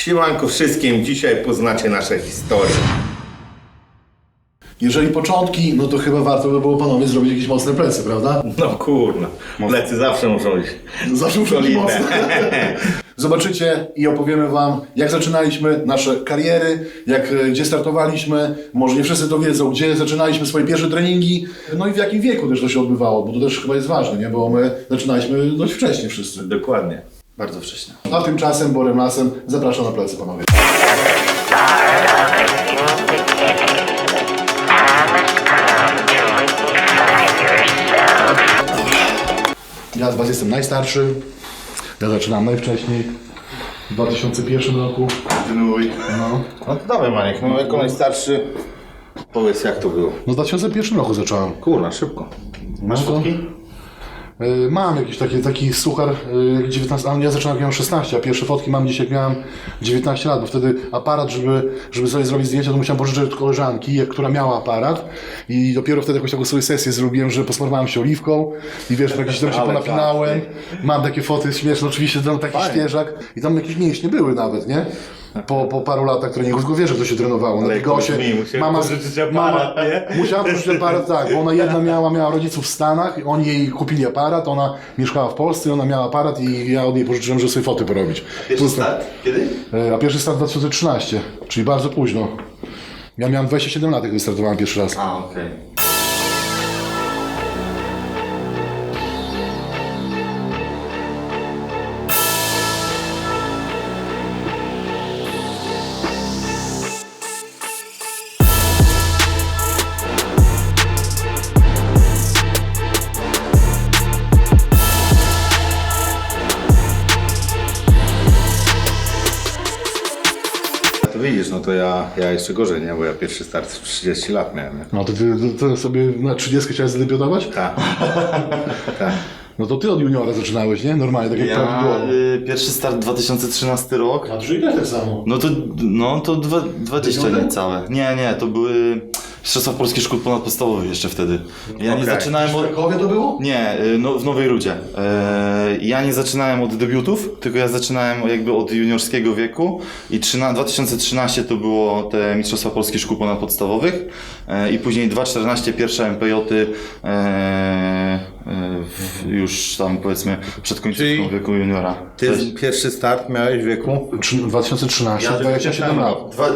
Siemanko wszystkim, dzisiaj poznacie nasze historie. Jeżeli początki, no to chyba warto by było panowie zrobić jakieś mocne plecy, prawda? No kurna, plecy zawsze muszą być Zawsze muszą być mocne. Zobaczycie i opowiemy wam, jak zaczynaliśmy nasze kariery, jak, e, gdzie startowaliśmy. Może nie wszyscy to wiedzą, gdzie zaczynaliśmy swoje pierwsze treningi, no i w jakim wieku też to się odbywało, bo to też chyba jest ważne, nie? Bo my zaczynaliśmy dość wcześnie wszyscy. Dokładnie. Bardzo wcześnie. A tymczasem Borem Lasem zapraszam na plecy, panowie. Ja z Was jestem najstarszy. Ja zaczynam najwcześniej. W 2001 roku. Kontynuuj. No. No to dawaj Maniek, no jako najstarszy powiedz jak to było. no w 2001 roku zacząłem. Kurna, szybko. Masz No to- fotki? Y, Mam jakiś taki, taki suchar y, 19, ale ja zaczynałem jak miałem 16, a pierwsze fotki mam dzisiaj jak miałem 19 lat, bo wtedy aparat, żeby, żeby sobie zrobić zdjęcia, to musiałem pożyczyć od koleżanki, która miała aparat i dopiero wtedy jakąś taką sobie sesję zrobiłem, że posmarowałem się oliwką i wiesz, jakieś tam się ponapinałem. Mam takie foty śmieszne, oczywiście tam taki świeżak i tam jakieś mięśnie były nawet, nie? Po, po paru latach treningu, tylko wiesz, że to się trenowało. Na Ale bigosie. powiedz mi, musiałeś pożyczyć aparat, tak, bo ona jedna miała, miała rodziców w Stanach, oni jej kupili aparat, ona mieszkała w Polsce, ona miała aparat i ja od niej pożyczyłem, żeby sobie foty porobić. Pierwszy Pusto. start? Kiedy? E, A pierwszy start 2013, czyli bardzo późno. Ja miałem 27 lat, jak wystartowałem pierwszy raz. A, okej. To ja, jeszcze gorzej, nie? Bo ja pierwszy start w 30 lat miałem, nie? No to ty to, to sobie na 30 chciałeś zadebiutować? Tak. tak. No to ty od juniora zaczynałeś, nie? Normalnie, tak jak Ja, prawidłowo. y, pierwszy start 2013 rok. A czyli też tak samo. No to, no to dwa, 20 Dziewiąte? niecałe. Nie, nie, to były Mistrzostwa Polskich Szkół Ponadpodstawowych jeszcze wtedy. Ja nie Okej. zaczynałem od... W Krakowie to było? Nie, y, no, w Nowej Rudzie. E, Ja nie zaczynałem od debiutów, tylko ja zaczynałem jakby od juniorskiego wieku i trzyna- 2013 to było te Mistrzostwa Polskich Szkół Ponadpodstawowych e, i później 2014 pierwsze MPJ e, e, w- już tam powiedzmy przed końcówką Czyli wieku juniora. Ty Coś- pierwszy start miałeś w wieku? Trzy- 2013, Ja 27 lat. Dwa, e,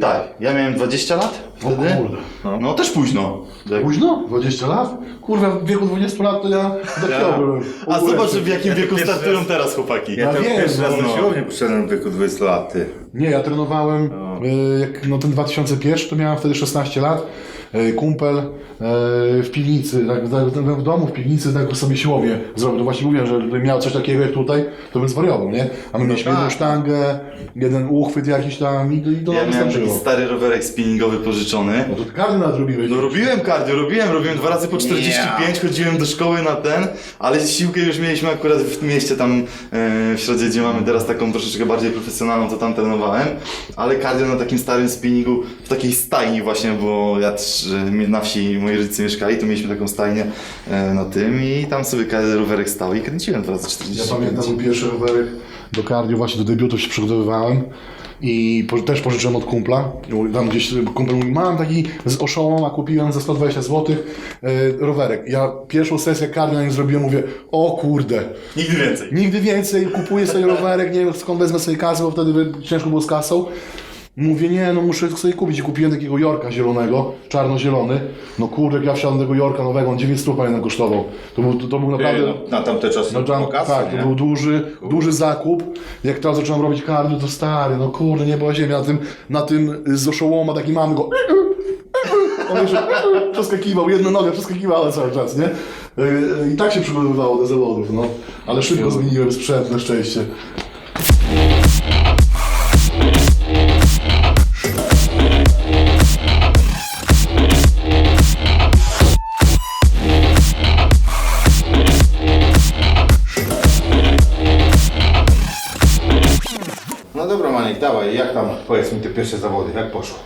tak, ja miałem 20 lat O wtedy. kurde. No, no też późno. Tak. Późno? 20 lat? Kurwa, w wieku 20 lat to ja dopiero byłem. A zobacz w jakim wieku pierwszy startują raz- teraz chłopaki. Ja, to wiem, pierwszy raz no, na no. siłownię poszedłem w wieku 20 lat, ty. Nie, ja trenowałem, y, jak, no ten 2001 to miałem wtedy 16 lat. Y, Kumpel y, w piwnicy, tak, tak, w domu, w piwnicy tak sobie siłownię zrobił. To właśnie mówiłem, że gdybym miał coś takiego jak tutaj, to bym zwariował, nie? A my mieliśmy tak. jedną sztangę, jeden uchwyt jakiś tam i, i to Ja nam miałem taki wystarczyło. stary rowerek spinningowy pożyczony. No to ty kardynal zrobiłeś. No robiłem cardio, robiłem, robiłem dwa razy po 45, chodziłem do szkoły na ten, ale siłkę już mieliśmy akurat w mieście tam e, w Środzie, gdzie mamy teraz taką troszeczkę bardziej profesjonalną, to tam trenowałem, ale cardio na takim starym spinningu, w takiej stajni właśnie, bo ja e, na wsi moi rodzice mieszkali, to mieliśmy taką stajnię e, na tym i tam sobie rowerek stał i kręciłem dwa razy Ja 45. pamiętam mój pierwszy rowerek do cardio, właśnie do debiutów się przygotowywałem i po, też pożyczyłem od kumpla. Tam gdzieś kumpel mówi, mam taki z oszołoma, kupiłem za 120 zł yy, rowerek. Ja pierwszą sesję cardio na nim zrobiłem, mówię, o kurde, Nigdy więcej. nigdy więcej, kupuję sobie rowerek, nie wiem skąd wezmę sobie kasę, bo wtedy by- ciężko było z kasą. Mówię, nie, no muszę sobie kupić. I kupiłem takiego Jorka zielonego, czarno-zielony. No kurde, jak ja wsiadłem tego Jorka nowego, on 9 stóp pamiętam kosztował. To był, to, to był naprawdę... Na tamte czasy No tam, pokaz, tak, to nie? był duży, duży zakup. Jak teraz zacząłem robić cardio, to stary, no kurde, nie była ziemia. Na tym, na tym z oszołoma taki mamy go. On jeszcze przeskakiwał, jedną nogę przeskakiwała cały czas, nie? Yy, I tak się przygotowywało do zawodów, no. Ale szybko zmieniłem sprzęt, na szczęście. No dobra Maniek, dawaj, jak tam, powiedz mi te pierwsze zawody, jak poszło?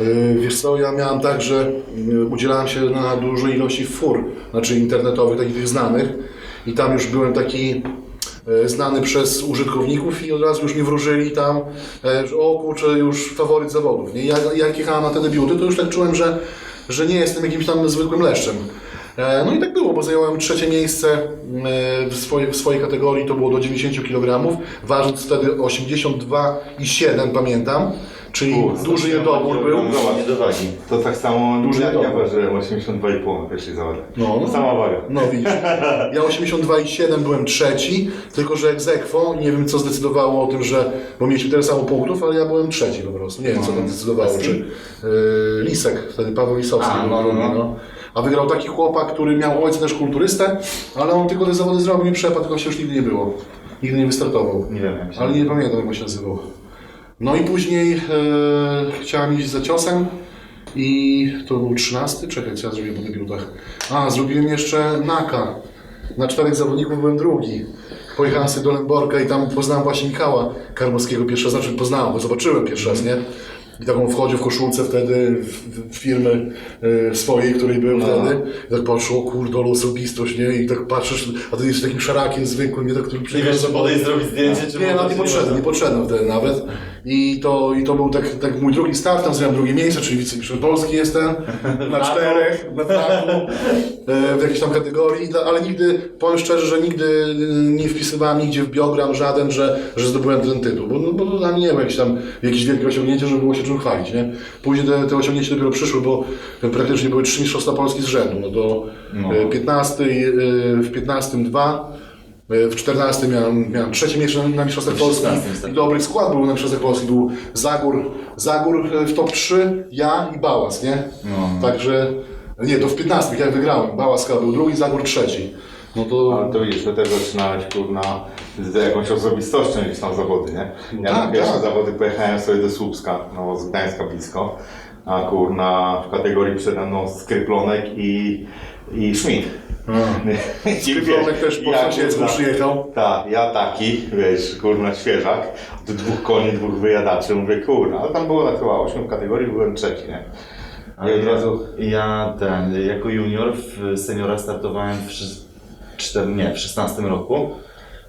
Yy, Wiesz co, ja miałem tak, że yy, udzielałem się na dużej ilości fur, znaczy internetowych, takich tych znanych i tam już byłem taki e, znany przez użytkowników i od razu już mi wróżyli tam, że o kurczę, już faworyt zawodów. Nie? Ja, jak jechałem na te debiuty, to już tak czułem, że, że nie jestem jakimś tam zwykłym leszczem. E, No i tak było, bo zająłem trzecie miejsce e, w swojej, w swojej kategorii, to było do 90 kg, ważąc wtedy 82,7 pamiętam, czyli duży niedobór był. Nie do wagi. To tak samo Duży jak ja ważyłem 82,5 na pierwszych zawodach. No. To sama waga. No widzisz, ja 82,7 byłem trzeci, tylko że egzekwo, nie wiem co zdecydowało o tym, że, bo mieliśmy tyle samo punktów, ale ja byłem trzeci po prostu, nie wiem co tam zdecydowało, czy yy, Lisek, wtedy Paweł Lisowski A, był no, drugi, no. no. A wygrał taki chłopak, który miał ojca też kulturystę, ale on tylko te zawody zrobił i przepadł, tylko się już nigdy nie było. Nigdy nie wystartował. Nie wiem jak się Ale nie pamiętam jak on się nazywał. No i później e, chciałem iść za ciosem i to był 13, czekaj, co ja zrobiłem po debiutach. A, zrobiłem jeszcze Naka. Na czterech zawodników byłem drugi. Pojechałem sobie do Lęborka i tam poznałem właśnie Michała Karmowskiego pierwszy raz, znaczy poznałem, bo zobaczyłem pierwszy raz, nie? I tak on wchodził w koszulce wtedy w, w firmy e, swojej, której był wtedy. I tak patrzył, o osobistość, nie? I tak patrzysz, a ty jesteś takim szarakiem zwykłym, nie? Tak, który Nie przyjechał wiesz, za czy podejść zrobić zdjęcie, czy nie, no nie podszedłem, nie podszedłem wtedy nawet. I to, i to był tak, tak mój drugi start, tam zająłem drugie miejsce, czyli wicemistrzem Polski jestem, na czterech, na traku, e, w jakiejś tam kategorii, ale nigdy, powiem szczerze, że nigdy e, nie wpisywałem nigdzie w biogram żaden, że, że zdobyłem ten tytuł, bo, no, bo to dla mnie nie było jakieś tam jakieś wielkie osiągnięcie, żeby było się czym chwalić, nie? Później te, te osiągnięcia dopiero przyszły, bo praktycznie były trzy mistrzostwa Polski z rzędu, no to e, 15, e, w 15 dwa, E, W 14 miałem, miałem trzecie miejsce na Mistrzostwach Polski 16 tak. i dobry skład był na Mistrzostwach Polski. Był Zagór, Zagór e, w top 3, ja i Bałas, nie? No. Także, nie, to w 15 jak wygrałem. Bałas był drugi, Zagór trzeci. No to, Ale to widzisz, to też zaczynałeś kurna z jakąś osobistością gdzieś tam zawody, nie? Ja Tak, na pierwsze tak. zawody pojechałem sobie do Słupska, no z Gdańska blisko, a kurna w kategorii przede mną Skryplonek i, i Schmidt. Skryplonek też po Ja, sąsiedztwu kurna, przyjechał. Tak, ja taki, wiesz, kurna świeżak, do dwóch koni, dwóch wyjadaczy, mówię kurna, ale tam było na chyba 8 kategorii, byłem trzeci, nie? I od razu... Ja ten, jako junior w seniora startowałem w, szy- czter, nie, w 16 roku.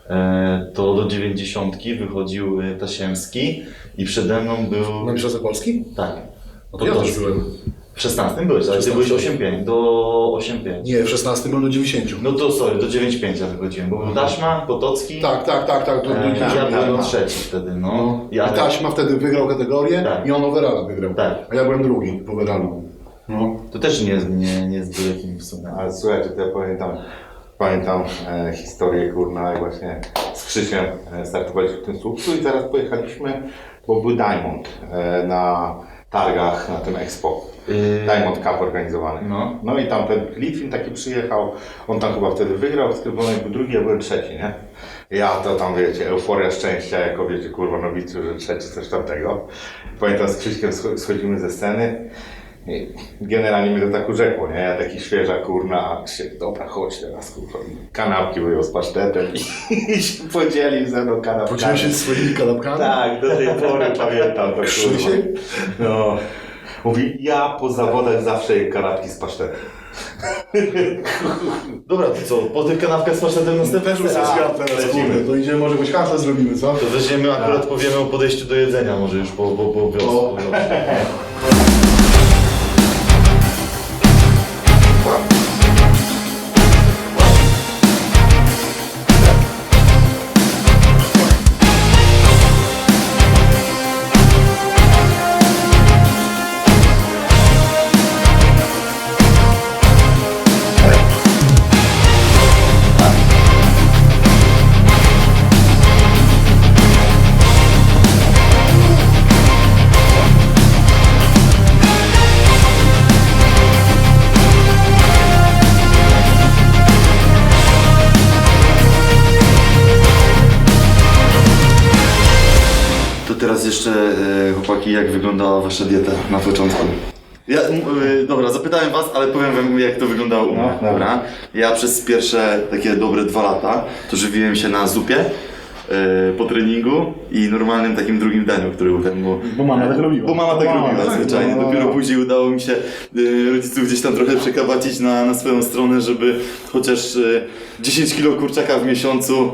E, to do 90 wychodził e, Tasiemski i przede mną był... Na Mistrzostwach Polski? Tak. No to ja też byłem. W 16 byłeś, ale ty 16. byłeś 8,5 do 8,5. Nie, w 16 byłem do 90. No to sorry, do 9,5 ja wychodziłem, bo był Taśma, Potocki. Tak, tak, tak, tak, do, do E, 90. ja byłem trzeci wtedy, no. No. Ja, I Taśma wtedy wygrał kategorię Tak. i on overalla wygrał. Tak. A ja byłem drugi w overallu. No. To też nie, nie, nie z bylekim w sumie. Ale słuchajcie, to ja pamiętam, pamiętam e, historię, kurna, jak właśnie z Krzysiem e, startowaliśmy w tym słupcu i teraz pojechaliśmy, bo był Diamond e, na targach, na tym Expo. Yy, Diamond Cup organizowany. No. no i tam ten Litwin taki przyjechał, on tam chyba wtedy wygrał, Skrybonek był drugi, ja byłem trzeci, nie? Ja to tam, wiecie, euforia szczęścia, jako wiecie, kurwa nowicju, że trzeci, coś tamtego. Pamiętam, z Krzyśkiem scho- schodzimy ze sceny generalnie mnie to tak urzekło, nie? Ja taki świeża, kurna, się, dobra, chodź teraz, kurwa. Kanapki wyjął z pasztetem i, się podzielił ze mną kanapkami. Podzielił się swoimi kanapkami? Tak, do tej pory pamiętam to, kurwa. No. Mówi, ja po zawodach zawsze jem kanapki z pasztetem. Dobra, to co, po tych kanapkach z pasztetem następny A, świat teraz, lecimy. kurde, to idziemy, może jakąś hasę zrobimy, co? To weźmiemy, akurat powiemy o podejściu do jedzenia może już po, po, po wiosnę. jeszcze, e, chłopaki, jak wyglądała wasza dieta na początku? Ja, e, dobra, zapytałem was, ale powiem wam jak to wyglądało u mnie, No, dobra? Ja przez pierwsze takie dobre dwa lata to żywiłem się na zupie e, po treningu i normalnym takim drugim daniu, który był ten, bo... Bo mama tak robiła. Bo mama tak Mama, robiła tak, zwyczajnie. no. Dopiero później udało mi się rodziców gdzieś tam trochę przekabacić na, na swoją stronę, żeby chociaż e, 10 kilo kurczaka w miesiącu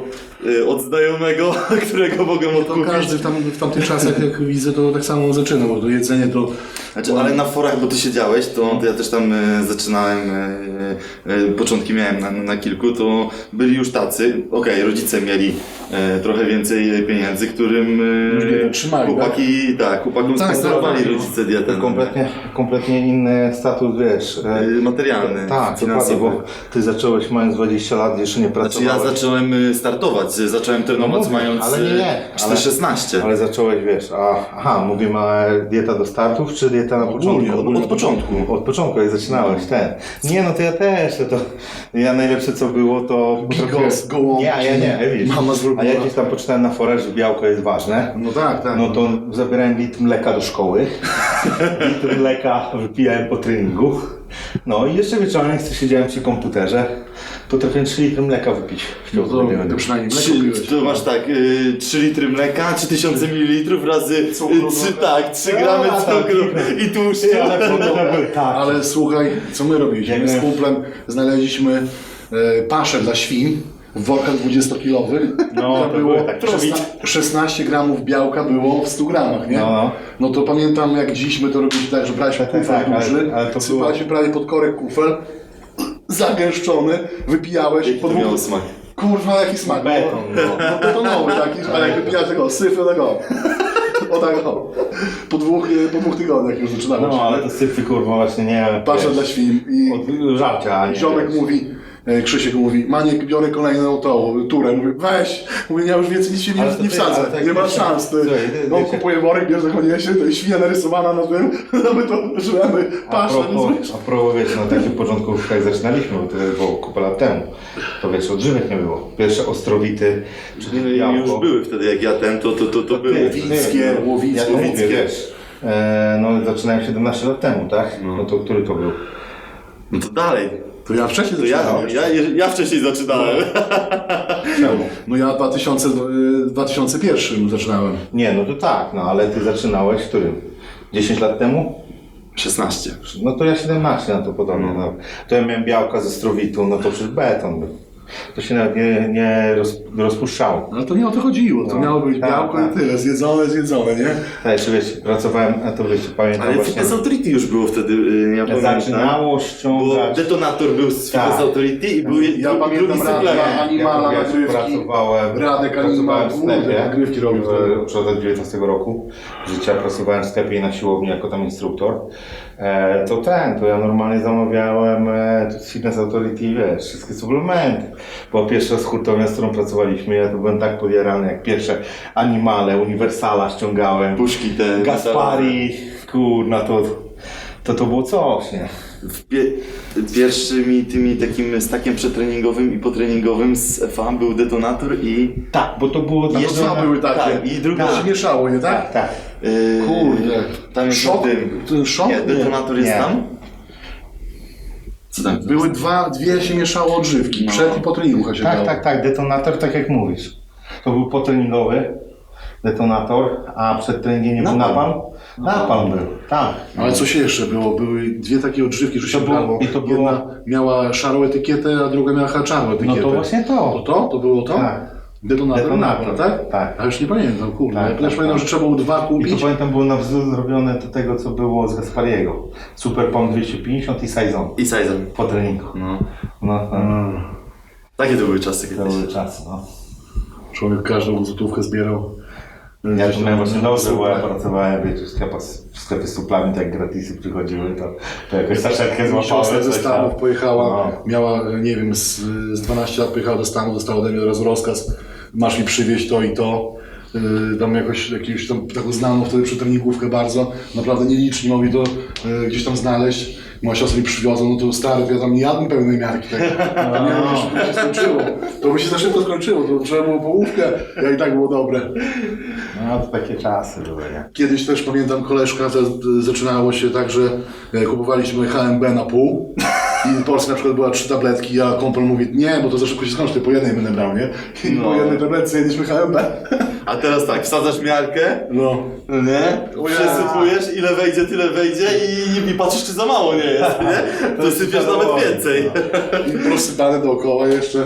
od znajomego, którego mogę To odkupić. każdy w, tam, w tamtych czasach, jak widzę, to tak samo zaczyna, bo to jedzenie to... Znaczy, ale na forach, bo ty siedziałeś, to, to ja też tam e, zaczynałem, e, e, początki miałem na, na kilku, to byli już tacy, okej, rodzice mieli e, trochę więcej pieniędzy, którym e, trzymali, chłopaki, tak, chłopakom tak, sponsorowali tak. rodzice dietę. Kompletnie, kompletnie inny status, wiesz. e, materialny, Tak, dokładnie, finansowy. bo ty zacząłeś mając 20 lat, jeszcze nie Znaczy pracowałeś. ja zacząłem startować, zacząłem trenować No mówię, mając ale nie, nie, e, ale- 16. Ale zacząłeś, wiesz, a, aha, mówimy dieta do startów, czy dieta na początku? ogólnie od początku. Od początku, jak zaczynałeś, ten. Nie, no to ja też, to, to ja najlepsze co było, to Bigos, gołąbki, Nie, ja nie, wiesz. mama zrobiła. A jak gdzieś tam poczytałem na forach, że białko jest ważne, No tak, tak. no to zabierałem litr mleka do szkoły, litr mleka wypijałem po treningu, no i jeszcze wieczorem, jak siedziałem przy komputerze, potrafiłem 3 litry mleka wypić w No to, to przynajmniej mleko Trzy, piłeś. to masz tak, y, 3 litry mleka, 3000 ml razy y, Cukru, trzy, no. tak, 3 gramy A, tak. cukru i tłuszczu. Ale potem- tak. Ale słuchaj, co my robiliśmy? My z kumplem znaleźliśmy e, paszę dla świń w workach 20-kilowych. No, Tam to było były takie 16, 16 gramów białka było w 100 gramach, nie? No, no. No to pamiętam jak dziś my to robiliśmy tak, że braliśmy Tak, kufel tak, ale- duży, ale to sypaliśmy prawie pod korek kufel, zagęszczony, wypijałeś Jaki po to miało smak? Kurwa, jaki smak. Beton, no. no betonowy taki, ale jak wypijasz tego syfy, tego... O tak o. Po dwóch, po dwóch tygodniach już zaczynało się. No, ale to syfy kurwa właśnie nie... Paszę wiesz, dla świn i Od żarcia, a nie... ziomek wiesz. mówi, Krzysiek mówi, Maniek, biorę kolejną tą turę. Mówię, weź, mówię, ja już więcej nic się nie, nie wsadzę, tak nie ma wiecie, szans. Ty. No, wiecie- kupuję worek, bierze zachodnie się, to jest świnia narysowana na tym, no my to żremy, A paszę, propos, a propos, wiesz, na takich początkach jak zaczynaliśmy, bo to było kupę lat temu, to wiesz, odżywek nie było. Pierwsze ostrowity, czyli No, już były wtedy, jak ja ten, to, to, to, to były. Łowickie, łowickie. Łowickie. e, no zaczynałem 17 lat temu, tak? No to który to był? No to dalej. To ja wcześniej To ja, zaczynałem. ja, ja wcześniej zaczynałem. Czemu? No ja w 2000, y, 2001 zaczynałem. Nie, no to tak, no ale ty zaczynałeś w którym? 10 lat temu? 16. No to ja 17 na to podobnie. No. To ja miałem białka ze strowitu, no to przecież beton był. To się nawet nie, nie roz, rozpuszczało. Ale to nie o to chodziło, to No, miało być tak, białko tak. i tyle, zjedzone, zjedzone, nie? Tak, czy wiecie, pracowałem, a to wiecie, pamiętam Ale właśnie. Fitness Authority już było wtedy, y, ja pamiętam. Zaczynało Bo ściągać. detonator był z Tak. Fitness Authority i był Ja dru- pamiętam drugi Radka, suplement. Animala, ja, nagrywki. pracowałem, Radek pracowałem w kurde, sklepie nagrywki robił wtedy. w, przed 19 roku życia, pracowałem w sklepie i na siłowni jako tam instruktor. E, to ten, to ja normalnie zamawiałem e, z Fitness Authority, wiesz, wszystkie suplementy. Bo pierwsza z hurtownia, z którą pracowaliśmy, ja to byłem tak podjarany, jak pierwsze Animale, Uniwersala ściągałem, Puszki te. Gaspari, kurna, to, to to było coś, nie? W pie pierwszymi tymi takim stakiem przetreningowym i potreningowym z FA był detonator i Tak, bo to było... A to dwa były takie. tak, i druga- To się mieszało, nie tak? Tak, tak. yy, Kurde. tam jest Szok, dym. szok? Nie, detonator jest Nie. tam? Co tam? Były dwa, dwie się mieszało odżywki, No. przed i po treningu się Tak, dało. tak, tak, detonator, tak jak mówisz. To był potreningowy detonator, a przed treningiem nie był Napalm. Napalm? Napalm był, tak. Ale coś jeszcze było? Były dwie takie odżywki, że się było- brało. i to było- Jedna miała szarą etykietę, a druga miała czarną No etykietę. to właśnie To to. to? To było to? Tak. Detonator, Detonator, napra, tak? tak. A już nie pamiętam, kurde. Tak, ja też tak, pamiętam, tak. że trzeba było dwa I to kupić. pamiętam było na wzór zrobione do tego, co było z Gaspariego. Super Pom 250 i Saison I Sizen. po treningu. No. No, no. Mm. Takie to były czasy To kiedyś. były czasy, no. Człowiek każdą złotówkę zbierał. Ja tu miałem właśnie dobrze, bo ja pracowałem, wiecie, w sklepie, w sklepie z suplami, tak gratisy przychodziły, to, to jakoś saszetkę złapałem. Siostra ze Stanów pojechała, No. miała, nie wiem, z, z 12 lat pojechała do Stanów, dostała ode mnie od razu rozkaz, masz mi przywieźć to i to. Yy, tam jakoś, jakąś tam taką znaną wtedy przy treningówkę bardzo, naprawdę nieliczni mogli to yy, gdzieś tam znaleźć. Moja siostra mi przywiozła, no to stary, to ja tam nie jadłem pełnej miarki. Tak. Nie wiem, to szybko się skończyło. To by się za szybko skończyło, to trzeba było połówkę, ja i tak było dobre. No to takie czasy były, nie? Kiedyś też pamiętam koleżka, zaczynało się tak, że e, kupowaliśmy HMB na pół i w Polsce na przykład była trzy tabletki, a kumpel mówi nie, bo to za szybko się skończy, po jednej będę brał, nie? I No. po jednej tabletce jedliśmy HMB. A teraz tak, wsadzasz miarkę, No. no nie? Przesypujesz, ile wejdzie, tyle wejdzie i, i patrzysz, czy za mało nie jest, nie? To jest sypiesz nawet więcej. I prosypane dookoła jeszcze.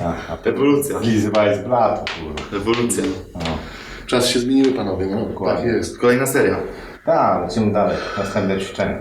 A, a Ewolucja. zlizywałeś z blatu, kurwa. Ewolucja. Czas się zmieniły, panowie, no. Tak jest. Kolejna seria. Tak, lecimy dalej. Następne ćwiczenie.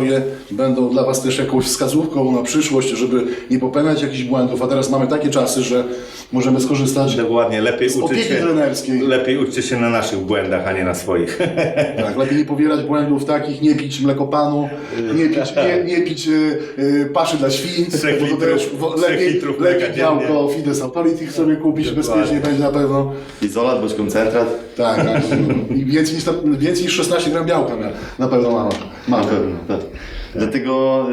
Historie będą Was też jakąś wskazówką na przyszłość, żeby nie popełniać jakichś błędów. A teraz mamy takie czasy, że możemy skorzystać Dokładnie, lepiej z uczyć opieki się, trenerskiej. lepiej uczcie się na naszych błędach, a nie na swoich. Tak, lepiej nie powielać błędów takich, nie pić mlekopanu, nie pić, nie, nie pić y, y, paszy dla świn, Trzech bo to litrów- też wo- trzech lepiej, litrów mleka lepiej dziennie. białko Fides Authority sobie kupić, Dokładnie. bezpiecznie będzie na pewno. Izolat bądź koncentrat. Tak, tak. I więcej niż, więcej niż 16 gram białka na, na pewno mamy. Na pewno, tak. Dlatego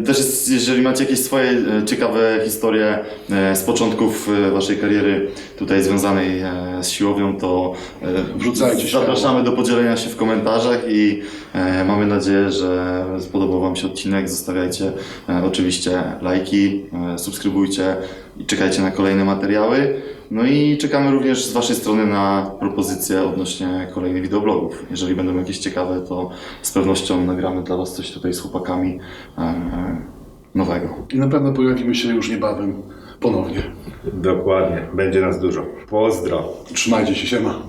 e, też jest, jeżeli macie jakieś swoje e, ciekawe historie e, z początków e, waszej kariery tutaj związanej e, z siłownią, to e, Wrzucajcie zapraszamy do podzielenia się w komentarzach i e, mamy nadzieję, że spodobał wam się odcinek. Zostawiajcie e, oczywiście lajki, e, subskrybujcie i czekajcie na kolejne materiały. No i czekamy również z Waszej strony na propozycje odnośnie kolejnych wideoblogów. Jeżeli będą jakieś ciekawe, to z pewnością nagramy dla Was coś tutaj z chłopakami nowego. I na pewno pojawimy się już niebawem ponownie. Dokładnie, będzie nas dużo. Pozdro. Trzymajcie się, siema.